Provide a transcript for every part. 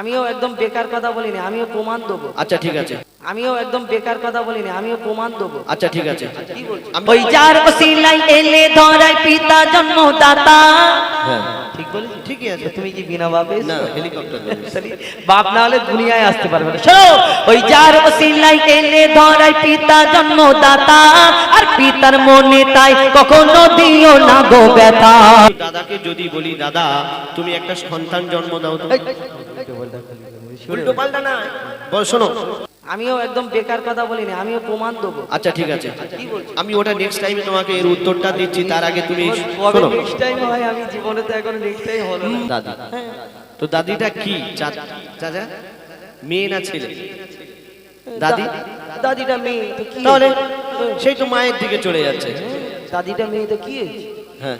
আমিও একদম বেকার কথা বলিনি আমিও প্রমাণ দেবো। আচ্ছা ঠিক আছে। আমিও একদম বেকার কথা বলিনি আমিও প্রমাণ দেবো। আচ্ছা ঠিক আছে। কি বলছো? ওই যার ওসিলাই এলে ধরাই পিতা জন্মদাতা। হ্যাঁ। ঠিক বলেছি? ঠিকই আছে। তুমি কি বিনা বাপে না হেলিকপ্টার বাপ না হলে দুনিয়ায় আসতে পারবে না। শোনো ওই যার ওসিলাই এলে ধরাই পিতা জন্মদাতা আর পিতার মনে তাই কখনো দিও না গো ব্যথা। দাদাকে যদি বলি দাদা তুমি একটা সন্তান জন্ম দাও তো। উল্টো পাল্টা না? বল শোনো। আমিও একদম বেকার কথা বলিনি আমিও প্রমাণ দেবো। আচ্ছা ঠিক আছে। আমি ওটা নেক্সট টাইমে তোমাকে এর উত্তরটা দিচ্ছি তার আগে তুমি শোনো। নেক্সট টাইম হয়? আমি জীবনে তো এখন নেক্সট টাইম হলো না। দাদি। তো দাদিটা কি? চাচা? মেয়ে না ছেলে? দাদি? দাদিটা মেয়ে তো কি? তাহলে সেই তো মায়ের দিকে চলে যাচ্ছে। দাদিটা মেয়ে তো কি হ্যাঁ।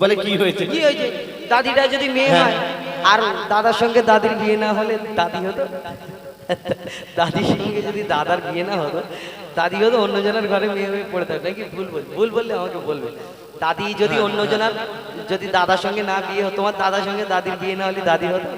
বলে কি হয়েছে? কি হয়েছে? দাদিটা যদি মেয়ে হ্যাঁ। আর দাদার সঙ্গে দাদির বিয়ে না হলে দাদি হতো? দাদির সঙ্গে যদি দাদার বিয়ে না হতো, দাদি হতো অন্যজনের ঘরে মেয়ে হয়ে পড়ে থাকবে নাকি ভুল বল ভুল বললে আমাকে বলবে। দাদি যদি অন্যজনের, যদি দাদার সঙ্গে না বিয়ে হতো, তোমার দাদার সঙ্গে দাদির বিয়ে না হলে দাদি হতো?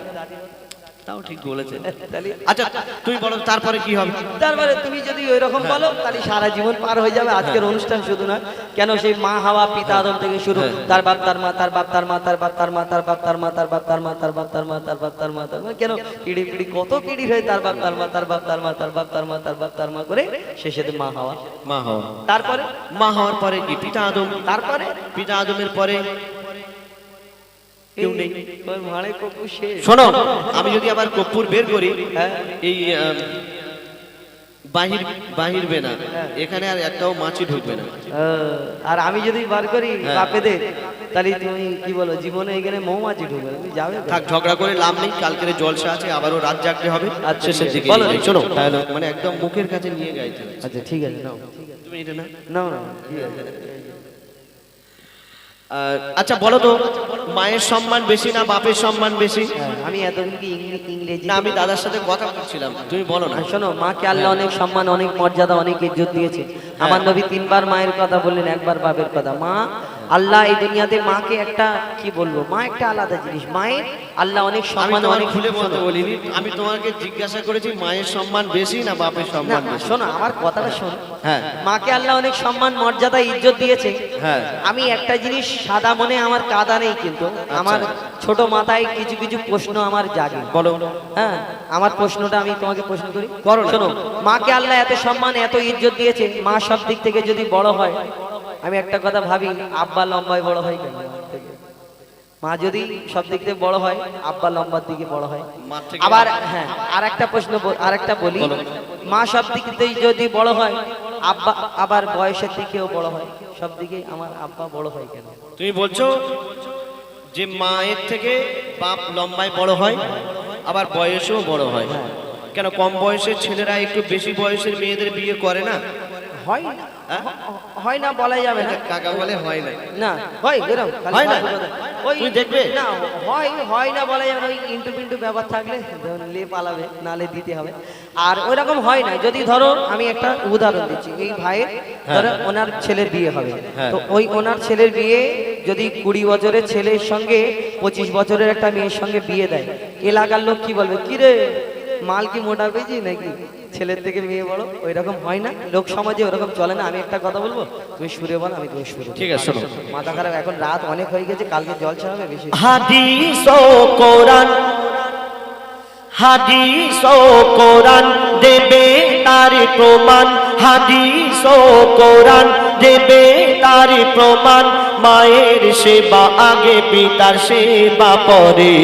তাও ঠিক বলেছে তাহলে আচ্ছা তুমি বলো তারপরে কি হবে তারপরে তুমি যদি ওই রকম বলো তাহলে সারা জীবন পার হয়ে যাবে আজকের অনুষ্ঠান শুধু না কেন সেই মা হাওয়া পিতা আদম থেকে শুরু তার বাপ তার মা তার বাপ তার মা তার বাপ তার মা তার বাপ তার মা তার বাপ তার মা তার বাপ তার মা তার বাপ তার মা তার মা কেন পিড়ি পিড়ি কত পিড়ি হয়ে তার বাপ তার মা তার বাপ তার মা তার বাপ তার মা তার বাপ তার মা করে শেষে মা হাওয়া মা হওয়া তারপরে মা হওয়ার পরে কি পিতা আদম তারপরে পিতা আদমের পরে কেউ নেই। ভাঁড়ে কপু শেষ শোনো আমি যদি আবার কর্পূর বের করি হ্যাঁ এই বাহির বাহির বেনা এখানে আর একটাও মাছি ঢুকবে না। আর আমি যদি বার করি হ্যাঁ। বাপেদের তাহলে তুমি কি বলো জীবনে এখানে মৌমাছি ঢুকবে তুমি যাবে থাক ঝগড়া করে লাভ নেই কালকের জলসা আছে আবারও রাত জাগতে হবে। আচ্ছা, শেষের দিকে বলো। শোনো মানে একদম মুখের কাছে নিয়ে গাইতে আচ্ছা ঠিক আছে নাও। তুমি এটা না নাও না ঠিক আছে। আচ্ছা বলো তো মায়ের সম্মান বেশি না বাপের সম্মান বেশি? হ্যাঁ, আমি এতদিন কি ইংলিশ ইংরেজি না আমি দাদার সাথে কথা বলছিলাম তুমি বলো না। শোনো মাকে আল্লাহ অনেক সম্মান অনেক মর্যাদা অনেক ইজ্জত দিয়েছে। আমার নবী তিনবার মায়ের কথা বললেন একবার বাপের কথা। মা আল্লাহ এই দুনিয়াতে মাকে একটা কি বলব মা একটা আলাদা জিনিস। মায়ের আল্লাহ অনেক সম্মান অনেক খুলে বলতে বলিনি আমি তোমাকে জিজ্ঞাসা করেছি মায়ের সম্মান বেশি না বাপের সম্মান শোনো আমার কথাটা শোনো। হ্যাঁ। মাকে আল্লাহ অনেক সম্মান মর্যাদা ইজ্জত দিয়েছে। হ্যাঁ। আমি একটা জিনিস সাদা মনে আমার কাদা নেই কিন্তু আমার ছোট মাথায় কিছু কিছু প্রশ্ন আমার জাগে। বলো। হ্যাঁ আমার প্রশ্নটা আমি তোমাকে প্রশ্ন করি। করো। শোনো মাকে আল্লাহ এত সম্মান এত ইজ্জত দিয়েছে মা সব দিক থেকে যদি বড় হয় আমি একটা কথা ভাবি আব্বা লম্বায় বড় হয় কেন? মা যদি সব দিক থেকে বড় হয় আব্বা লম্বার দিকে বড় হয়। আবার হ্যাঁ আর একটা প্রশ্ন আর একটা বলি মা সব দিক থেকে যদি বড় হয় আব্বা আবার বয়সের দিকেও বড় হয়। সব দিকে আমার আব্বা বড় হয় কেন? তুমি বলছো যে মায়ের থেকে বাপ লম্বায় বড় হয় আবার বয়সেও বড় হয়। কেন কম বয়সের ছেলেরা একটু বেশি বয়সের মেয়েদের বিয়ে করে না? হয়? না হ্যাঁ? হয় না বলা যাবে না। কাকা বলে হয় না। না হয় এরকম হয় না? ওই দেখবে? না হয় হয় না বলা যাবে না, ওই ইন্টু পিন্টু ব্যাপার থাকলে লে পালাবে নালে দিতে হবে। আর ওই রকম হয় না। যদি ধরো আমি একটা উদাহরণ দিচ্ছি। এই ভাইয়ের ধরো ওনার ছেলের বিয়ে হবে। হ্যাঁ। তো ওই ওনার ছেলের বিয়ে যদি কুড়ি বছরের ছেলের সঙ্গে পঁচিশ বছরের একটা মেয়ের সঙ্গে বিয়ে দেয় এলাকার লোক কি বলবে? কি রে মাল কি মোটা পেয়েছি নাকি? ছেলের থেকে মেয়ে বড় ওই রকম হয় না। লোক সমাজে ওরকম চলে না। আমি একটা কথা বলব? তুমি সুরে বল আমি তুমি সুরে ঠিক আছে শোনো। মাথা খারাপ এখন রাত অনেক হয়ে গেছে কালকে জল ছাড়াবে বেশি। হাদিস ও কোরআন হাদিস ও কোরআন দেবে তার প্রমাণ। হাদিস ও কোরআন দেবে তার প্রমাণ। মায়ের সেবা আগে পিতার সেবা পরে।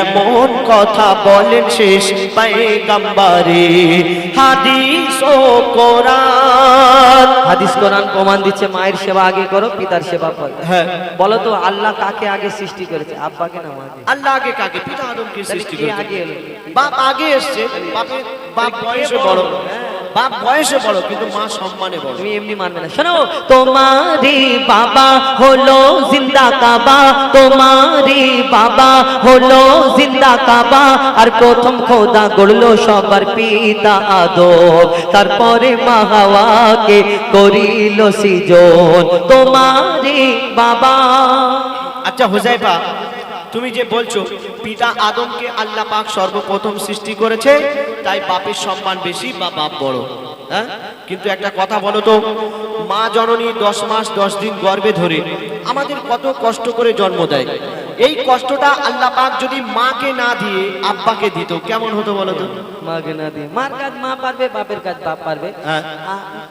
এমন কথা বলেন শেষ পায়গাম্বারে। হাদিস ও কোরআন। হাদিস কোরআন প্রমাণ দিচ্ছে মায়ের সেবা আগে করো পিতার সেবা পরে। হ্যাঁ। বলো তো আল্লাহ কাকে আগে সৃষ্টি করেছে? আব্বাকে না মাকে? আল্লাহ আগে কাকে? পিতা আদমকে সৃষ্টি করেছে। আগে বাপ আগে এসছে বাপের বাপ বয়সে বড়। বাপ বয়সে বড় কিন্তু মা সম্মানে বড়। তুমি এমনি মানবে না। শোনো তোমারি বাবা হলো জিন্দা কাবা তোমারি বাবা হলো জিন্দা কাবা। আর প্রথম খোদা গড়লো সবার পিতা আদম তারপরে মা হাওয়াকে করিল সৃজন। তোমারি বাবা। আচ্ছা হুজাইফা তুমি যে বলছো, পিতা আদমকে আল্লাহ পাক সর্বপ্রথম সৃষ্টি করেছে, তাই বাপের সম্মান বেশি বা বাপ বড়। হ্যাঁ? কিন্তু একটা কথা বলো তো মা জননী দশ মাস দশ দিন গর্ভে ধরে আমাদের কত কষ্ট করে জন্ম দেয়। এই কষ্টটা আল্লাহ পাক যদি মাকে না দিয়ে আব্বাকে দিত কেমন হতো বলো তো? মাকে না দিয়ে। মার কাজ মা পারবে বাপের কাজ বাপ পারবে। হ্যাঁ।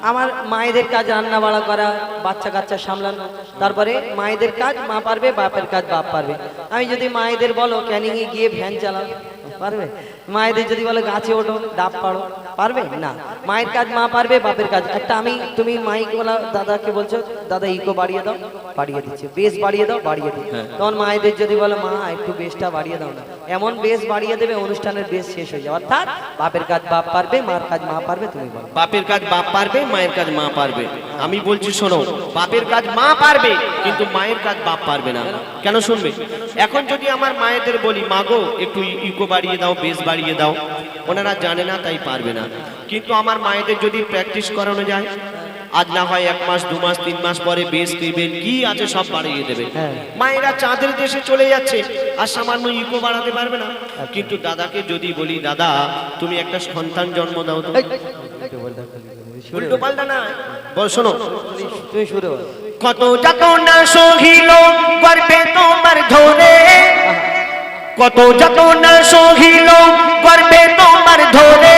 আমার মায়েদের কাজ রান্না বাড়া করা বাচ্চা কাচ্চা সামলানো তারপরে মায়েদের কাজ মা পারবে বাপের কাজ বাপ পারবে। আমি যদি মায়েদের বলো ক্যানিং এ গিয়ে ভ্যান চালাও পারবে? মায়েদের যদি বলো গাছে ওঠো ডাব পাড়ো পারবে? না। মায়ের কাজ মা পারবে বাপের কাজ। একটা আমি তুমি মাইক বলা দাদাকে বলছো দাদা ইকো বাড়িয়ে দাও। বাড়িয়ে দিচ্ছে। বেশ বাড়িয়ে দাও বাড়িয়ে দিই তখন মায়েদের যদি বলো মা একটু বেশটা বাড়িয়ে দাও না। এমন বেশ বাড়িয়ে দেবে অনুষ্ঠানের বেশ শেষ হয়ে যাবে। অর্থাৎ বাপের কাজ বাপ পারবে মার কাজ মা পারবে তুমি বলো। বাপের কাজ বাপ পারবে মায়ের কাজ মা পারবে। আমি বলছি শোনো বাপের কাজ মা পারবে কিন্তু মায়ের কাজ বাপ পারবে না। কেন শুনবে? এখন যদি আমার মায়েদের বলি মাগো একটু ইকো বাড়িয়ে দাও বেশ বাড়িয়ে দাও। ওনারা জানে না তাই পারবে না। কিন্তু আমার মায়েদের যদি প্র্যাকটিস করানো যায় আজ না হয় এক মাস দু মাস তিন মাস পরে বেস টিবেল কি আছে সব বাড়িয়ে দেবে। হ্যাঁ। মায়েরা চাঁদের দেশে চলে যাচ্ছে আর সামান্য ইকো বাড়াতে পারবে না। কিন্তু দাদাকে যদি বলি দাদা তুমি একটা সন্তান জন্ম দাও তো। উল্টো পাল্টা না বল শোনো। তুমি কত যত না সহিল গর্বে তোমার ধরে কত যত না সহিল গর্বে তোমার ধরে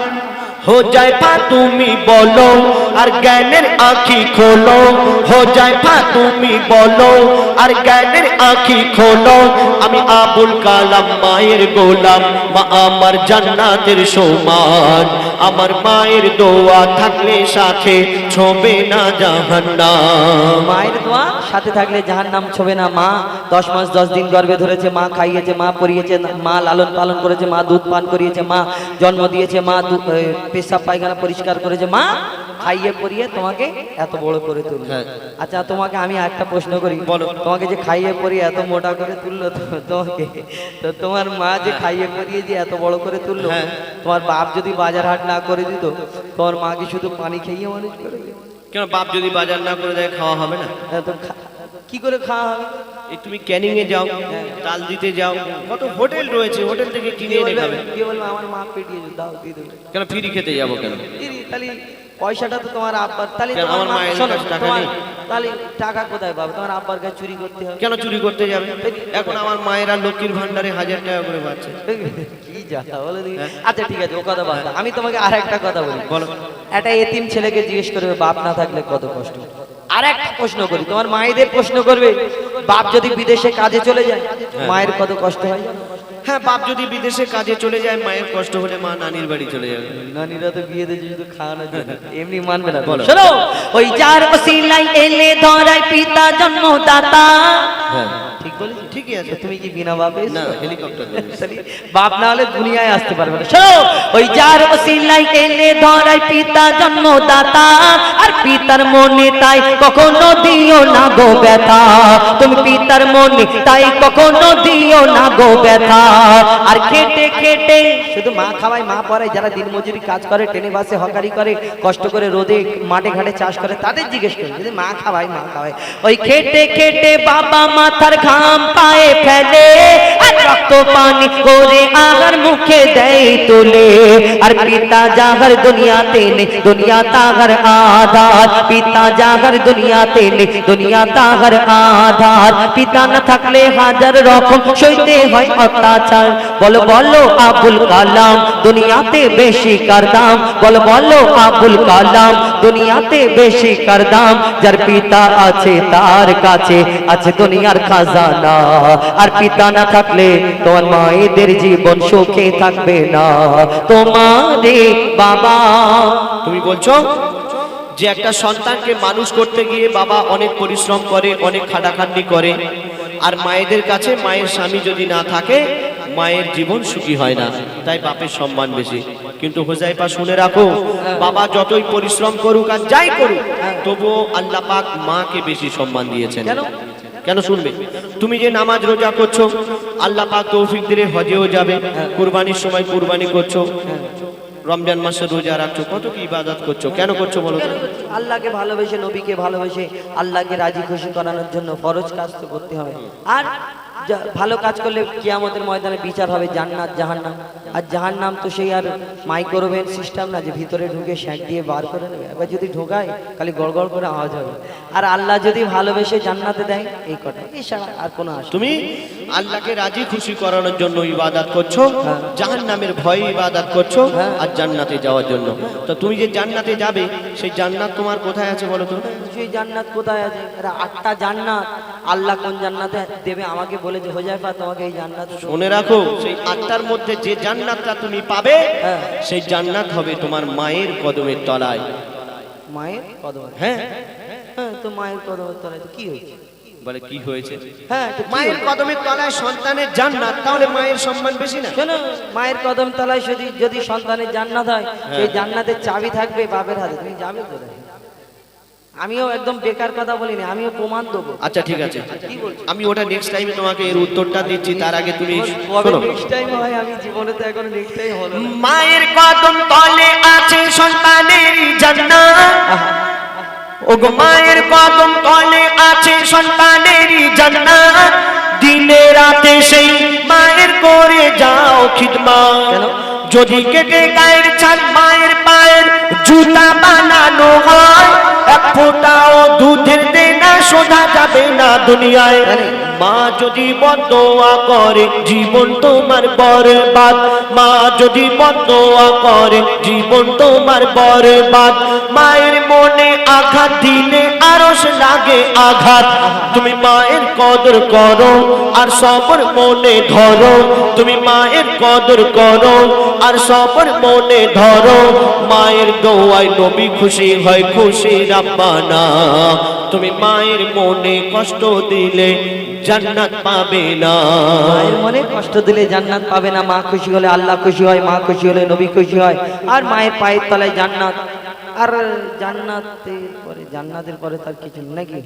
হো যায় পা তুমি বলো আর জ্ঞানের আঁখি খোলো। হো যায় পা, তুমি বলো, আর জ্ঞানের আঁখি খোলো। আমি আবুল কালাম, মায়ের গোলাম, মা আমার জান্নাতের সমান। আমার মায়ের দোয়া থাকলে সাথে ছবে না জাহান্নাম। মায়ের দোয়া, সাথে থাকলে যাহার নাম ছবে না মা। দশ মাস, দশ দিন গর্ভে ধরেছে মা, খাইয়েছে মা, পরিয়েছে মা, লালন পালন করেছে মা, দুধ পান করিয়েছে মা, জন্ম দিয়েছে মা পেশাব পায়খানা পরিষ্কার করেছে মা খাইয়ে পরিয়ে তোমাকে এত বড় করে তুললো। হ্যাঁ। আচ্ছা তোমাকে আমি একটা প্রশ্ন করি। বলো। তোমাকে যে খাইয়ে পরিয়ে এত মোটা করে তুললো তোমাকে তো তোমার মা যে খাইয়ে পরিয়ে যে এত বড় করে তুললো হ্যাঁ। তোমার বাপ যদি বাজার হাট না করে দিত তোমার মা কি শুধু পানি খেয়ে মানুষ করে কেন বাপ যদি বাজার না করে দেয় খাওয়া হবে না? খা- কি করে খাওয়া হবে? তুমি ক্যানিং এ যাও তাল দিতে যাও কত হোটেল রয়েছে হোটেল থেকে কিনে এনে খাবে। কে বলবে? আমার মা পেটিয়ে দাও দিয়ে দেবে। কেন ফ্রি খেতে যাব কেন? তাহলে পয়সাটা তো তোমার আব্বার। তাহলে আমার মায়ের কাছে টাকা নেই? তাহলে টাকা কোথায় পাবে? তোমার আব্বার কাছে চুরি করতে হবে। কেন চুরি করতে যাবে? এখন আমার মায়েরা লক্ষ্মীর ভান্ডারে হাজার টাকা করে পাচ্ছে। কি যা বলে দেখি। আচ্ছা ঠিক আছে ও কথা বাদ আমি তোমাকে আর একটা কথা বলি। বলো। একটা এতিম ছেলেকে জিজ্ঞেস করবে বাপ না থাকলে কত কষ্ট? আর একটা প্রশ্ন করি তোমার মায়েদের প্রশ্ন করবে বাপ যদি বিদেশে কাজে চলে যায় মায়ের কত কষ্ট হয়? হ্যাঁ বাপ যদি বিদেশে কাজে চলে যায় মায়ের কষ্ট হলে মা নানির বাড়ি চলে যাবে। নানিরা তো বিয়ে দিয়েছে শুধু খাওয়ানোর জন্য। এমনি মানবে না বলো। শোনো ওই যার ওসিলাই এলে ধরায় পিতা জন্মদাতা। হ্যাঁ। ঠিক বলেছি? ঠিকই আছে তুমি কি বিনা বাপে না হেলিকপ্টার বাপ না হলে দুনিয়ায় আসতে পারবে না। শোনো ওই যার ওসিলাই এলে ধরায় পিতা জন্মদাতা আর পিতার মনে তাই কখনো দিও না গো ব্যথা। তুমি পিতার মনে তাই কখনো দিও না গো ব্যথা। আর খেটে খেটে শুধু মা খাওয়ায় মা পড়ায় যারা দিনমজুরি কাজ করে ট্রেনে বাসে হকারি করে কষ্ট করে রোদে মাঠে ঘাটে চাষ করে তাদের জিজ্ঞেস করি যদি মা খাওয়ায় মা খাওয়ায়। ওই খেটে খেটে বাবা মাথার ঘাম পায়ে ফেলে আর রক্ত পানি করে আগার মুখে দেয় তোলে। আর পিতা জাগর দুনিয়াতে নে দুনিয়া তাগর আধার। পিতা জাগর দুনিয়াতে নে দুনিয়া তাগর আধার। পিতা না থাকলে হাজার রকম সইতে হয় অত্যাচার। বলো বলো, আবুল কালাম, দুনিয়াতে বেশি কার দাম? বলো বলো, আবুল কালাম দুনিয়াতে বেশি কার দাম যার পিতা আছে তার কাছে আছে দুনিয়ার খাজানা। আর পিতা না থাকলে তোমার মায়েদের জীবন সুখে থাকবে না। তোমারে বাবা। তুমি বলছো যে একটা সন্তানকে মানুষ করতে গিয়ে বাবা অনেক পরিশ্রম করে, অনেক খাটাখাটনি করে। আর মায়েদের কাছে মায়ের স্বামী যদি না থাকে, মায়ের জীবন সুখী হয় না। তাই বাপের সম্মান বেশি। কিন্তু হোজাইফা শুনে রাখো বাবা যতই পরিশ্রম করুক আর যাই করুক তবুও আল্লাহ পাক মাকে বেশি সম্মান দিয়েছেন। কেন? কেন শুনবে? তুমি যে নামাজ রোজা করছ আল্লাহ পাক তৌফিক দিলে হজেও যাবে কুরবানির সময় কুরবানি করছ রমজান মাসে রোজা রাখছো কত কি ইবাদত করছ কেন করছ বলো আল্লাহকে ভালোবেসে নবীকে ভালোবেসে আল্লাহকে রাজি খুশি করানোর জন্য ফরজ কাজ তো করতে হবে। আর ভালো কাজ করলে কিয়ামতের ময়দানে বিচার হবে জান্নাত জাহান্নাম। আর জাহান্নাম তো সেই আর মাইক্রোওয়েভ সিস্টেম না যে ভিতরে ঢুকে শ্যাঁক দিয়ে বার করে নেবে। এবার যদি ঢোকায় খালি গড়গড় করে আওয়াজ হবে। আর আল্লাহ যদি ভালোবেসে জান্নাতে দেয় এই কথা। এছাড়া আর কোনো আস তুমি আল্লাহকে রাজি খুশি করানোর জন্য ইবাদত করছ? জাহান নামের ভয়ে ইবাদত করছ? আর জান্নাতে যাওয়ার জন্য। তো তুমি যে জান্নাতে যাবে সেই জান্নাত তোমার কোথায় আছে বলো তো? সেই জান্নাত কোথায় আছে? আটটা জান্নাত। আল্লাহ কোন জান্নাতে দেবে আমাকে বলে যে হোজাইফা তোমাকে এই জান্নাত। মনে রাখো সেই আটটার মধ্যে যে জান্নাতটা তুমি পাবে হ্যাঁ। সেই জান্নাত হবে তোমার মায়ের কদমের তলায়। মায়ের কদম হ্যাঁ। হ্যাঁ তো মায়ের কদমের তলায় কি হয়েছে? বলে কি হয়েছে? হ্যাঁ মায়ের কদমের তলায় সন্তানের জান্নাত তাহলে মায়ের সম্মান বেশি না? শোনো মায়ের কদম তলায় যদি যদি সন্তানের জান্নাত হয় সেই জান্নাতের চাবি থাকবে বাপের হাতে। তুমি যাবে কোথায়? আমিও একদম বেকার কথা বলিনি আমিও প্রমাণ দেবো। আচ্ছা ঠিক আছে। আমি ওটা নেক্সট টাইমে তোমাকে এর উত্তরটা দিচ্ছি তার আগে তুমি কবে নেক্সট টাইম হয়? আমি জীবনে তো এখন নেক্সট টাইম হলো মায়ের কদম তলে আছে সন্তানের জান্নাত। ওগো মায়ের কদম তলে আছে সন্তানের জান্নাত দিনে রাতে সেই মায়ের করে যাও খিদমা? যদি কেটে গায়ের ছাদ মায়ের পায়ের জুতা বানানো হয় এক ফোঁটাও দুধের শোধা যাবে না দুনিয়ায়। মা যদি বদোয়া করে জীবন তোমার বরবাদ। মা যদি বদোয়া করে জীবন তোমার বরবাদ। মায়ের মনে আঘাত দিলে আরস লাগে আঘাত। তুমি মায়ের কদর করো আর সবর মনে ধরো। তুমি মায়ের কদর করো আর সবর মনে ধরো। মায়ের দোয়ায় নবী খুশি হয়, খুশি রাব্বানা। তুমি মায়ের মনে কষ্ট দিলে জান্নাত পাবে না। মায়ের মনে কষ্ট দিলে জান্নাত পাবে না। মা খুশি হলে আল্লাহ খুশি হয়, মা খুশি হলে নবী খুশি হয়। আর মায়ের পায়ের তলায় জান্নাত। আর জান্নাতের পরে জান্নাতের পরে তার কিছু নাকি?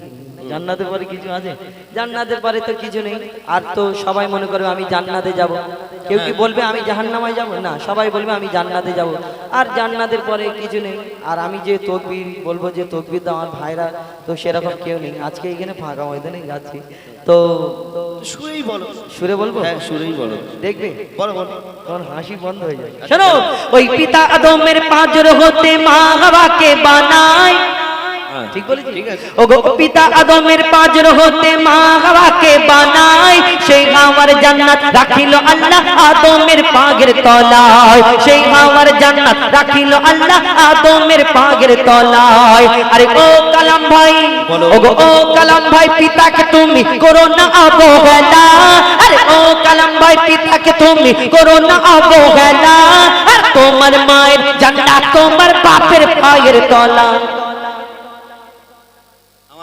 জান্নাতের পরে কিছু আছে? জান্নাতের পরে তো কিছু নেই। আর তো সবাই মনে করবে আমি জান্নাতে যাব। কেউ কি বলবে আমি জাহান্নামায় যাব? না সবাই বলবে আমি জান্নাতে যাব। আর জান্নাতের পরে কিছু নেই। আর আমি যে তকবির বলব যে তকবির দাও আমার ভাইরা তো সেরকম কেউ নেই। আজকে এখানে ফাঁকা ময়দানে যাচ্ছি। তো সুরেই বলো। সুরে বলব? হ্যাঁ সুরেই বলো। দেখবে? বলো বলো। তখন হাসি বন্ধ হয়ে যায়। শোনো ওই পিতা আদমের পাঁজর হতে মা হাওয়াকে বানায়। ঠিক বলেছি আছে। ওগো পিতা আদমের পাঁজর হতে মা হাওয়াকে বানায় সেই হাওয়ার জান্নাত রাখিল আল্লাহ আদমের পাগের তলায়। সেই হাওয়ার জান্নাত রাখিল আল্লাহ আদমের পাগের তলায়। আরে ও কালাম ভাই বলো। ওগো ও কালাম ভাই পিতাকে তুমি করো না অবহেলা। আরে ও কালাম ভাই পিতাকে তুমি করো না অবহেলা। আর তোমার মায়ের জান্নাত তোমার বাপের পায়ের তলা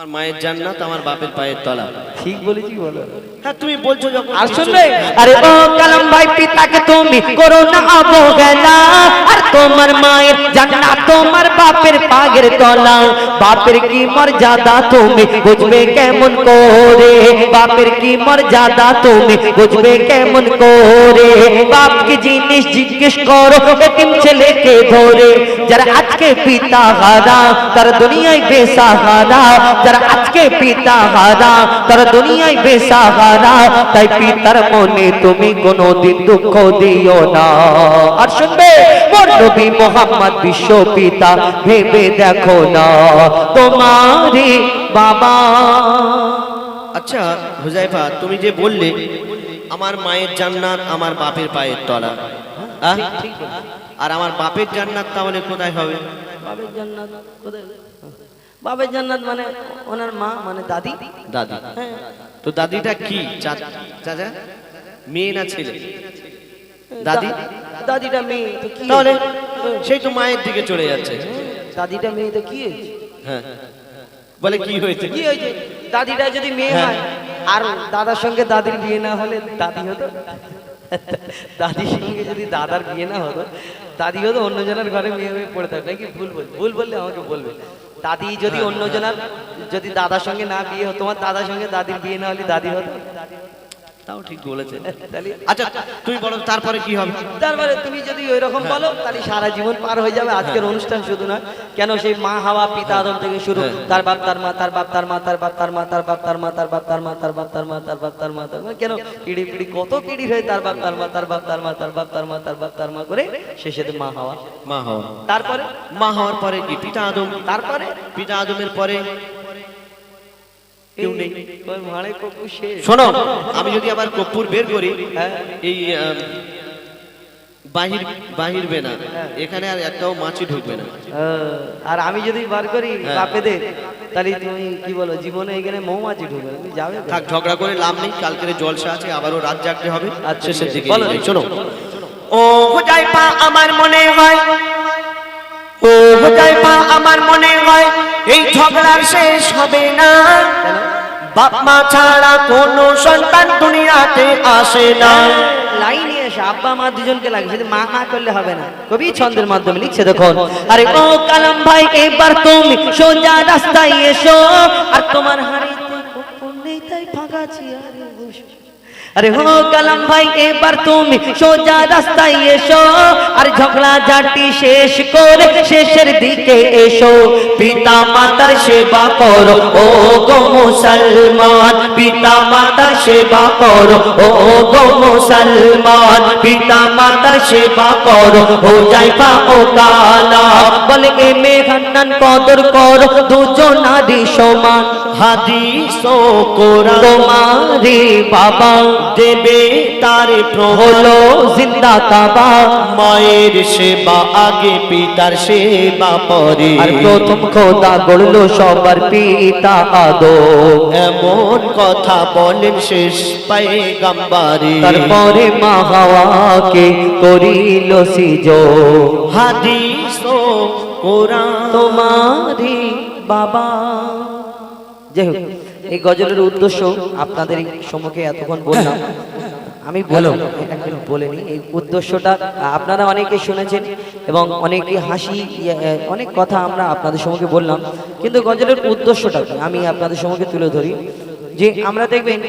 আমার মায়ের জান্নাত আমার বাপের পায়ের তলা। ঠিক বলেছি বলো। হ্যাঁ তুমি বলছো যখন আর শুনবে? আরে ও কালাম ভাই পিতাকে তুমি করো না অবহেলা। আর তোমার মায়ের জান্নাত তোমার বাপের পাগের তলা। বাপের কি মর্যাদা তুমি বুঝবে কেমন করে? বাপের কি মর্যাদা তুমি বুঝবে কেমন করে? বাপ কি জিনিস জিজ্ঞেস করো এতিম ছেলেকে ধরে। যারা আজকে পিতা হারা তারা দুনিয়ায় বেসাহারা। যারা আজকে পিতা হারা তারা দুনিয়ায় বেসাহারা তাই পিতার মনে তুমি কোনোদিন দুঃখ দিও না। আর শুনবে মোর নবী মোহাম্মদ বিশ্ব পিতা ভেবে দেখো না তোমারে বাবা। আচ্ছা হুজাইফা তুমি যে বললে আমার মায়ের জান্নাত আমার বাপের পায়ের তলা। বলেছ। আর আমার বাপের জান্নাত তাহলে কোথায় হবে? বাবের জান্নাত কোথায় বাবের জান্নাত মানে ওনার মা মানে দাদি। দাদি। হ্যাঁ। তো দাদিটা কি? চাচা? মেয়ে না ছেলে? দাদি? দাদিটা মেয়ে তো কি? তাহলে সেই তো মায়ের দিকে চলে যাচ্ছে। দাদিটা মেয়ে তো কি হয়েছে? হ্যাঁ। বলে কি হয়েছে? কি হয়েছে? দাদিটা যদি মেয়ে হ্যাঁ। হয় আর দাদার সঙ্গে দাদির বিয়ে না হলে দাদি হতো? দাদির সঙ্গে যদি দাদার বিয়ে না হতো দাদি হতো অন্যজনের ঘরে মেয়ে হয়ে পড়ে থাকবে। নাকি ভুল বল ভুল বললে আমাকে বলবে। দাদি যদি অন্যজনের যদি দাদার সঙ্গে না বিয়ে হতো, তোমার দাদার সঙ্গে দাদির বিয়ে না হলে দাদি হতো? তাও ঠিক বলেছে আচ্ছা তুমি বলো তারপরে কি হবে তারপরে তুমি যদি ওই রকম বলো তাহলে সারা জীবন পার হয়ে যাবে আজকের অনুষ্ঠান শুধু না কেন সেই মা হাওয়া পিতা আদম থেকে শুরু তার বাপ তার মা তার বাপ তার মা তার বাপ তার মা তার বাপ তার মা তার বাপ তার মা তার বাপ তার মা তার বাপ তার মা তার মা কেন পিড়ি পিড়ি কত পিড়ি হয়ে তার বাপ তার মা তার বাপ তার মা তার বাপ তার মা তার বাপ তার মা করে শেষে মা হাওয়া মা হওয়া তারপরে মা হওয়ার পরে কি পিতা আদম তারপরে পিতা আদমের পরে কেউ নেই। ওই মারে শেষ শোনো আমি যদি আবার কর্পূর বের করি হ্যাঁ এই বাহির বাহির বেনা এখানে আর একটাও মাছি ঢুকবে না। আর আমি যদি বার করি হ্যাঁ। বাপেদের তাহলে তুমি কি বলো জীবনে এখানে মৌমাছি ঢুকবে তুমি যাবে থাক ঝগড়া করে লাভ নেই কালকের জলসা আছে আবারও রাত জাগতে হবে আচ্ছা, শেষের দিকে বলো। শোনো ও হোজাই পা আমার মনে হয়। ও হোজাই পা আমার মনে হয়। এই ঝগড়ার শেষ হবে না কেন? বাপ মা ছাড়া কোনো সন্তান দুনিয়াতে আসে না লাইনে এসে আব্বা, মা দুজনকে লাগে, শুধু মা মা করলে হবে না কবি ছন্দের মাধ্যমে লিখছে দেখুন, আরে ও কালাম ভাই, এবার তুমি সোজা রাস্তায় এসো, আর তোমার হাড়িতে কখন নেই তাই ফাঁকা চেয়ারে বসো। আরে হো কালাম ভাই, এবার তুমি সোজা রাস্তায় এসো। আর ঝগড়া ঝাঁটি শেষ করে শেষের দিকে এসো। পিতা মাতার সেবা করো, ও গো মুসলমান। পিতা মাতার সেবা করো, ও গো মুসলমান। পিতা মাতার সেবা করো, ও যাইবা ও কালা। বলে, এ মেঘান্নান কদর করো দুজন নারী সমান। হাদিস ও কোরআন তোমারি বাবা। দেবে তার হলো জিন্দা কাবা মায়ের সেবা আগে পিতার সেবা পরে। আর প্রথম খোদা গড়লো সবার পিতা আদো এমন কথা বলেন শেষ পায়ে গাম্বারি তারপরে মা হাওয়াকে করিল সিজ হাদিস ও কোরআন। তোমারি বাবা। যাই হোক এই গজলের উদ্দেশ্য আপনাদের সম্মুখে এতক্ষণ বললাম। আমি বলো একদিন বলেনি এই উদ্দেশ্যটা আপনারা অনেকে শুনেছেন এবং অনেকে হাসি ইয়ে, অনেক কথা আমরা আপনাদের সম্মুখে বললাম। কিন্তু গজলের উদ্দেশ্যটা আমি আপনাদের সম্মুখে তুলে ধরি। যে আমরা দেখবেন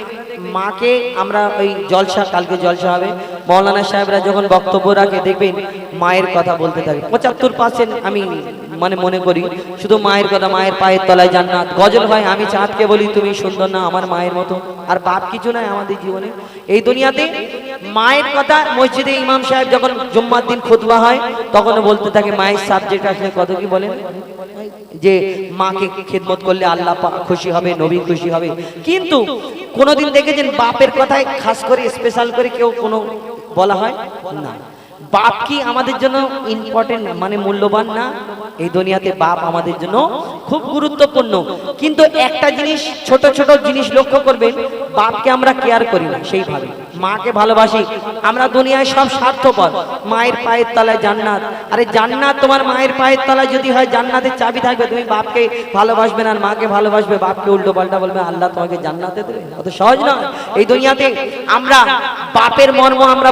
মাকে আমরা ওই জলসা কালকে জলসা হবে। মৌলানা সাহেবরা যখন বক্তব্য রাখে দেখবেন মায়ের কথা বলতে থাকে। পঁচাত্তর পার্সেন্ট আমি মানে মনে করি, শুধু মায়ের কথা মায়ের পায়ের তলায় জান্নাত। গজল ভাই আমি চাঁদকে বলি, তুমি সুন্দর না আমার মায়ের মতো। আর বাপ কিছু নাই আমাদের জীবনে। এই দুনিয়াতে মায়ের কথা মসজিদে ইমাম সাহেব যখন জুম্মার দিন খুতবা হয়, তখন বলতে থাকে, মায়ের সাবজেক্ট আসলে কত কি বলেন? যে মাকে খেদমত করলে আল্লাহ খুশি হবে, নবী খুশি হবে। কিন্তু কোনোদিন দেখেছেন বাপের কথায় খাস করে স্পেশাল করে কেউ কোনো বলা হয়? না। বাপ কি আমাদের জন্য ইম্পর্টেন্ট মানে মূল্যবান না? এই দুনিয়াতে বাপ আমাদের জন্য খুব গুরুত্বপূর্ণ। কিন্তু একটা জিনিস, ছোট ছোট জিনিস লক্ষ্য করবেন, বাপকে আমরা কেয়ার করি না, সেইভাবে। মাকে ভালোবাসি, আমরা দুনিয়ায় সব স্বার্থপর। মায়ের পায়ের তলায় জান্নাত। আরে জান্নাত তোমার মায়ের পায়ের তলায় যদি হয়, জান্নাতের চাবি থাকবে, তুমি বাপকে ভালোবাসবে না মাকে ভালোবাসবে, বাপকে উল্টো পাল্টা বলবে, আল্লাহ তোমাকে জান্নাতে দেবে। অত সহজ নয়। এই দুনিয়াতে আমরা বাপের মর্ম আমরা